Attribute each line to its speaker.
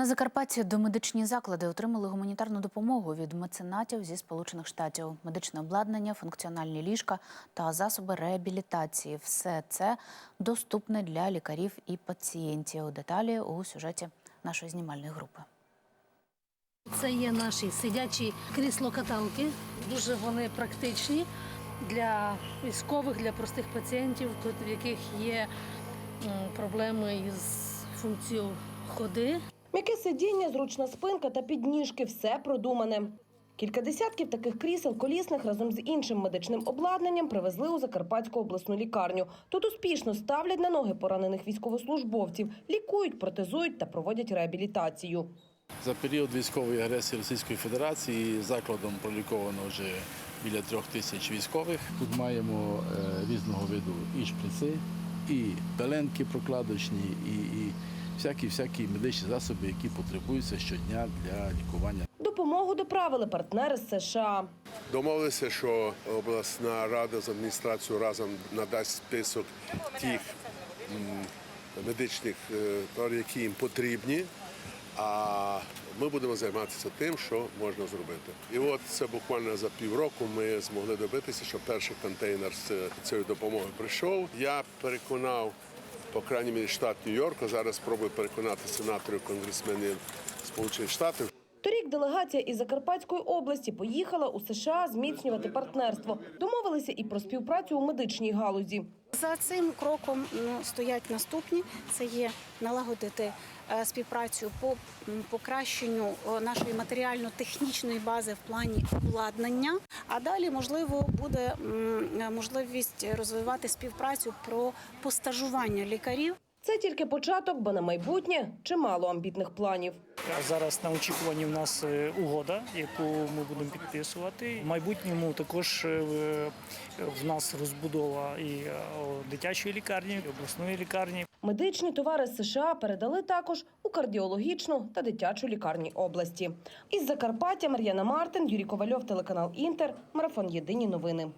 Speaker 1: На Закарпатті домедичні заклади отримали гуманітарну допомогу від меценатів зі Сполучених Штатів. Медичне обладнання, функціональні ліжка та засоби реабілітації. Все це доступне для лікарів і пацієнтів. Деталі у сюжеті нашої знімальної групи.
Speaker 2: Це є наші сидячі крісло-каталки. Дуже вони практичні для військових, для простих пацієнтів, в яких є проблеми із функцією ходи.
Speaker 3: М'яке сидіння, зручна спинка та підніжки все продумане. Кілька десятків таких крісел колісних разом з іншим медичним обладнанням привезли у Закарпатську обласну лікарню. Тут успішно ставлять на ноги поранених військовослужбовців, лікують, протезують та проводять реабілітацію.
Speaker 4: За період військової агресії Російської Федерації закладом проліковано вже біля трьох тисяч військових. Тут маємо е, різного виду і шприци, і пеленки прокладочні, і, і всякі всякі медичні засоби, які потребуються щодня для лікування.
Speaker 3: Допомогу доправили партнери з США.
Speaker 5: Домовилися, що обласна рада з адміністрацією разом надасть список тих медичних е, які їм потрібні. А ми будемо займатися тим, що можна зробити. І от це буквально за півроку ми змогли добитися, що перший контейнер з цією допомогою прийшов. Я переконав, по крайній мірі, штат Нью-Йорку, зараз спробую переконати сенаторів, конгресменів Сполучених Штатів,
Speaker 3: делегація із Закарпатської області поїхала у США зміцнювати партнерство. Домовилися і про співпрацю у медичній галузі.
Speaker 6: За цим кроком ну, стоять наступні: це є налагодити е, співпрацю по покращенню нашої матеріально-технічної бази в плані обладнання. А далі можливо буде е, можливість розвивати співпрацю про постажування лікарів.
Speaker 3: Це тільки початок, бо на майбутнє чимало амбітних планів.
Speaker 7: Зараз на очікуванні в нас е, угода, яку ми будемо підписувати. В майбутньому також е, в нас розбудова і е, дитячої лікарні, і обласної лікарні.
Speaker 3: Медичні товари США передали також у кардіологічну та дитячу лікарні області. Із Закарпаття Мар'яна Мартин, Юрій Ковальов, телеканал Інтер, марафон Єдині новини.